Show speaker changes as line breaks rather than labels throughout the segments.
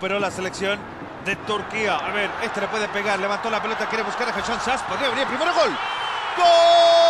Pero la selección de Turquía. A ver, este le puede pegar. Levantó la pelota, quiere buscar a Hasan Sass. Podría venir primero gol. ¡Gol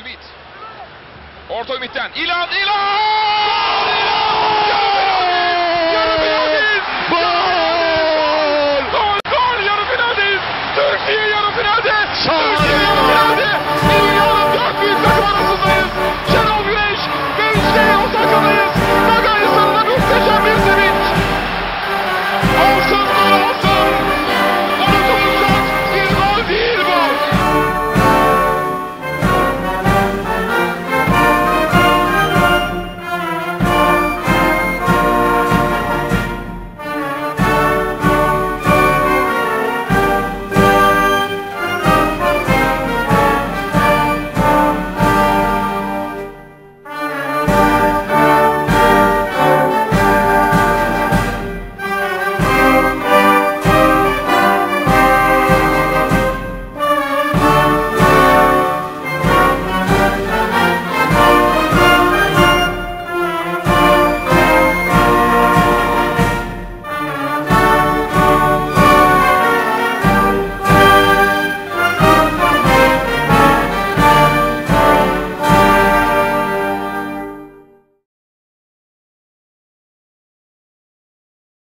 Ümit. Orta Ümit'ten. İlan, İlan!